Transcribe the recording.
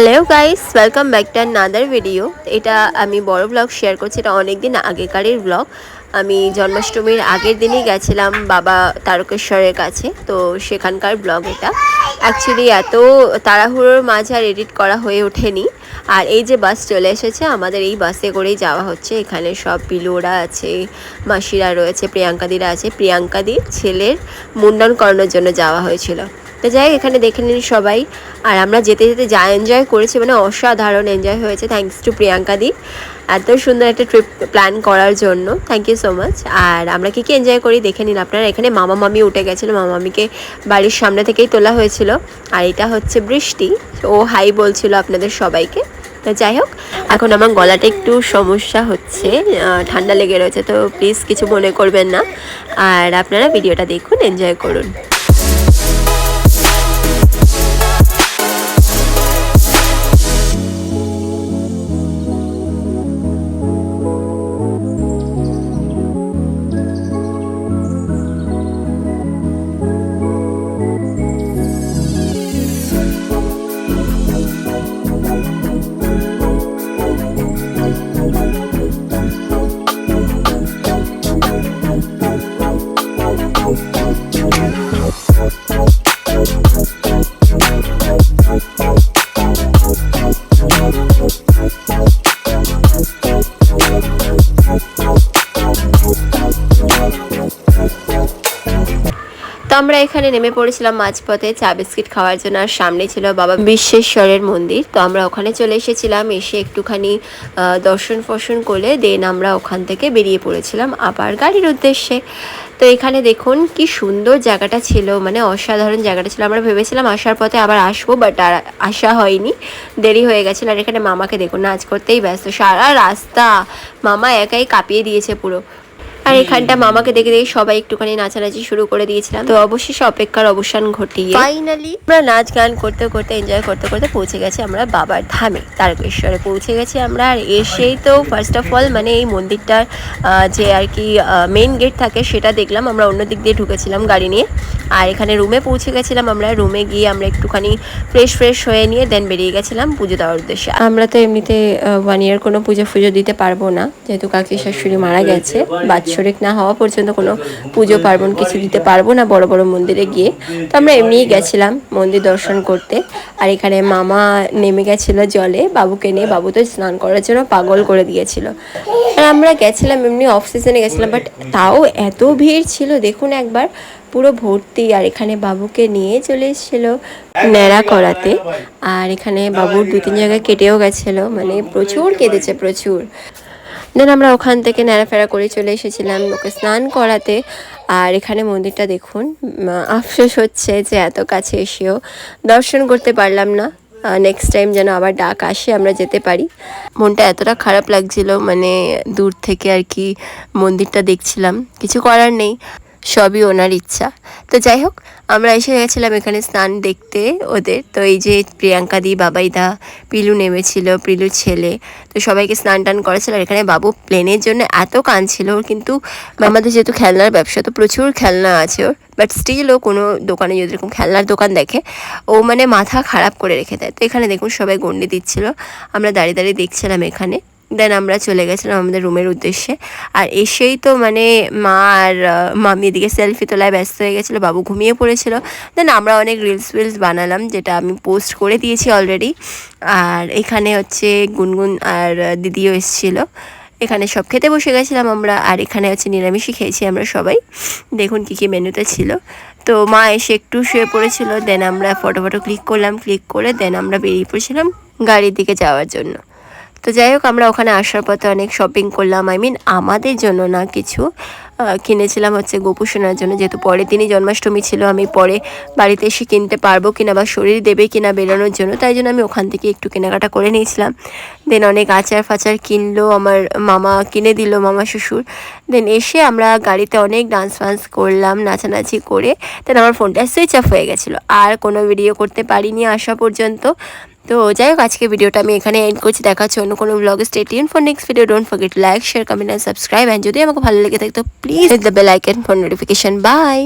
Hello guys welcome back to another video এটা আমি বড় ব্লগ শেয়ার করছি। এটা অনেক দিন আগেকারের ব্লগ আমি জন্মাষ্টমীর আগের দিনই গেছিলাম বাবা তারকেশ্বরের কাছে। তো সেখানকার ব্লগ এটা। অ্যাকচুয়ালি এত তাড়াহুড়োর মাঝে আর এডিট করা হয়ে ওঠেনি। আর এই যে বাস চলে এসেছে, আমাদের এই বাসে করেই যাওয়া হচ্ছে। এখানে সব পিলুরা আছে, মাসিরা রয়েছে, প্রিয়াঙ্কাদিরা আছে। প্রিয়াঙ্কাদির ছেলের মুন্ডন করানোর জন্য যাওয়া হয়েছিল। তো যাই এখানে দেখে নিন সবাই। আর আমরা যেতে যেতে যা এনজয় করেছি মানে অসাধারণ এনজয় হয়েছে। থ্যাঙ্কস টু প্রিয়াঙ্কা দি। এত সুন্দর একটা ট্রিপ প্ল্যান করার জন্য। থ্যাংক ইউ সো মাচ আর আমরা কী কী এনজয় করি দেখে নিন আপনারা। এখানে মামা মামি উঠে গেছিল। মামা মামিকে বাড়ির সামনে থেকেই তোলা হয়েছিল। আর এটা হচ্ছে বৃষ্টি। ও হাই বলছিল আপনাদের সবাইকে। তো যাই হোক, এখন আমার গলাটা একটু সমস্যা হচ্ছে। ঠান্ডা লেগে রয়েছে, তো প্লিজ কিছু মনে করবেন না। আর আপনারা ভিডিওটা দেখুন এনজয় করুন। Bye. তো আমরা এখানে নেমে পড়েছিলাম মাঝপথে, চা বিস্কিট খাওয়ার জন্য, আর সামনে ছিল বাবা বিশ্বেশ্বরের মন্দির। তো আমরা ওখানে চলে এসেছিলাম, এসে একটুখানি দর্শন ফর্শন করে দেন আমরা ওখান থেকে বেরিয়ে পড়েছিলাম আবার গাড়ির উদ্দেশ্যে। তো এখানে দেখুন কি সুন্দর জায়গাটা ছিল মানে অসাধারণ জায়গাটা ছিল। আমরা ভেবেছিলাম আসার পথে আবার আসব বাট আর আসা হয়নি। দেরি হয়ে গেছিল, আর এখানে মামাকে দেখুন নাচ করতেই ব্যস্ত। সারা রাস্তা মামা একাই কাঁপিয়ে দিয়েছে পুরো। আর এখানটা মামাকে দেখে দেখে সবাই একটুখানি নাচানাচি শুরু করে দিয়েছিলাম। তো অবশেষে অপেক্ষার অবসান ঘটিয়ে ফাইনালি আমরা নাচ গান করতে করতে এনজয় করতে করতে পৌঁছে গেছি আমরা বাবার ধামে তারকেশ্বরে। পৌঁছে গেছি আমরা আর এসেই তো ফার্স্ট অফ অল মানে এই মন্দিরটার যে আর কি মেইন গেট থাকে সেটা দেখলাম। আমরা অন্য দিক দিয়ে ঢুকেছিলাম গাড়ি নিয়ে। আর এখানে রুমে পৌঁছে গেছিলাম আমরা। রুমে গিয়ে আমরা একটুখানি ফ্রেশ ফ্রেশ হয়ে নিয়ে দেন বেরিয়ে গেছিলাম পুজো দেওয়ার উদ্দেশ্যে। আমরা তো এমনিতে ওয়ান ইয়ার কোনো পুজো ফুজো দিতে পারব না। যেহেতু কাকি শাশুড়ি মারা গেছে বাৎসরিক না হওয়া পর্যন্ত কোনো পুজো পার্বণ কিছু দিতে পারব না বড় বড় মন্দিরে গিয়ে। তো আমরা এমনিই গেছিলাম মন্দির দর্শন করতে। আর এখানে মামা নেমে গেছিল জলে, বাবুকে নিয়ে। বাবু তো স্নান করার জন্য পাগল করে দিয়েছিল। আর আমরা গেছিলাম এমনি অফ সিজনে গেছিলাম বাট তাও এত ভিড় ছিল। দেখুন একবার, পুরো ভর্তি। আর এখানে বাবুকে নিয়ে চলে এসেছিল ন্যাড়া করাতে। আর এখানে বাবুর দু তিন জায়গায় কেটেও গেছিল। মানে প্রচুর কেঁদেছে প্রচুর। দেন আমরা ওখান থেকে নেড়াফেরা করে চলে এসেছিলাম ওকে স্নান করাতে। আর এখানে মন্দিরটা দেখুন আফসোস হচ্ছে যে এত কাছে এসেও দর্শন করতে পারলাম না। নেক্সট টাইম যেন আবার ডাক আসে, আমরা যেতে পারি। মনটা এতটা খারাপ লাগছিল মানে দূর থেকে আর কি মন্দিরটা দেখছিলাম। কিছু করার নেই। সবই ওনার ইচ্ছা। তো যাই হোক, আমরা এসে গেছিলাম এখানে স্নান দেখতে ওদের। তো এই যে প্রিয়াঙ্কা দি বাবাইদা পিলু নেমেছিল, পিলুর ছেলে। তো সবাইকে স্নান টান করেছিল আর এখানে বাবু প্লেনের জন্য এত কাঁদছিল ওর, কিন্তু আমাদের যেহেতু খেলনার ব্যবসা, তো প্রচুর খেলনা আছে ওর। বাট স্টিল ও কোনো দোকানে যদি এরকম খেলনার দোকান দেখে, ও মানে মাথা খারাপ করে রেখে দেয়। তো এখানে দেখুন সবাই গন্ডি দিচ্ছিল। আমরা দাঁড়িয়ে দাঁড়িয়ে দেখছিলাম এখানে। দেন আমরা চলে গেছিলাম আমাদের রুমের উদ্দেশ্যে। আর এসেই তো মানে মা আর মামি এদিকে সেলফি তোলায় ব্যস্ত হয়ে গেছিল, বাবু ঘুমিয়ে পড়েছিল। দেন আমরা অনেক রিলস ফিলস বানালাম, যেটা আমি পোস্ট করে দিয়েছি অলরেডি আর এখানে হচ্ছে গুনগুন আর দিদিও এসেছিল। এখানে সব খেতে বসে গেছিলাম আমরা, আর এখানে হচ্ছে নিরামিষই খেয়েছি আমরা সবাই। দেখুন কী কী মেনুতে ছিল। তো মা এসে একটু শুয়ে পড়েছিল দেন আমরা ফটো ফটো ক্লিক করলাম ক্লিক করে দেন আমরা বেরিয়ে পড়েছিলাম গাড়ির দিকে যাওয়ার জন্য। তো যাই হোক, আমরা ওখানে আসার পথে অনেক শপিং করলাম। আই মিন আমাদের জন্য না কিছু কিনেছিলাম হচ্ছে গোপু সোনার জন্য। যেহেতু পরের দিনই জন্মাষ্টমী ছিল, আমি পরে বাড়িতে এসে কিনতে পারব কিনা বা শরীর দেবে কিনা বেরোনোর জন্য, তাই জন্য আমি ওখান থেকে একটু কেনাকাটা করে নিয়েছিলাম। দেন অনেক আচার ফাচার কিনলো, আমার মামা কিনে দিল, মামা শ্বশুর। দেন এসে আমরা গাড়িতে অনেক ডান্স ফান্স করলাম, নাচানাচি করে। দেন আমার ফোনটা সুইচ অফ হয়ে গেছিল। আর কোনো ভিডিও করতে পারিনি আসা পর্যন্ত। তো যাই হোক আজকে ভিডিওটা আমি এখানে এন্ড করছি। দেখা হচ্ছে অন্য কোনো ব্লগে stay tuned for next video don't forget like share comment and subscribe and যদি আমাকে ভালো লেগে থাকে, তো please the bell icon for notification bye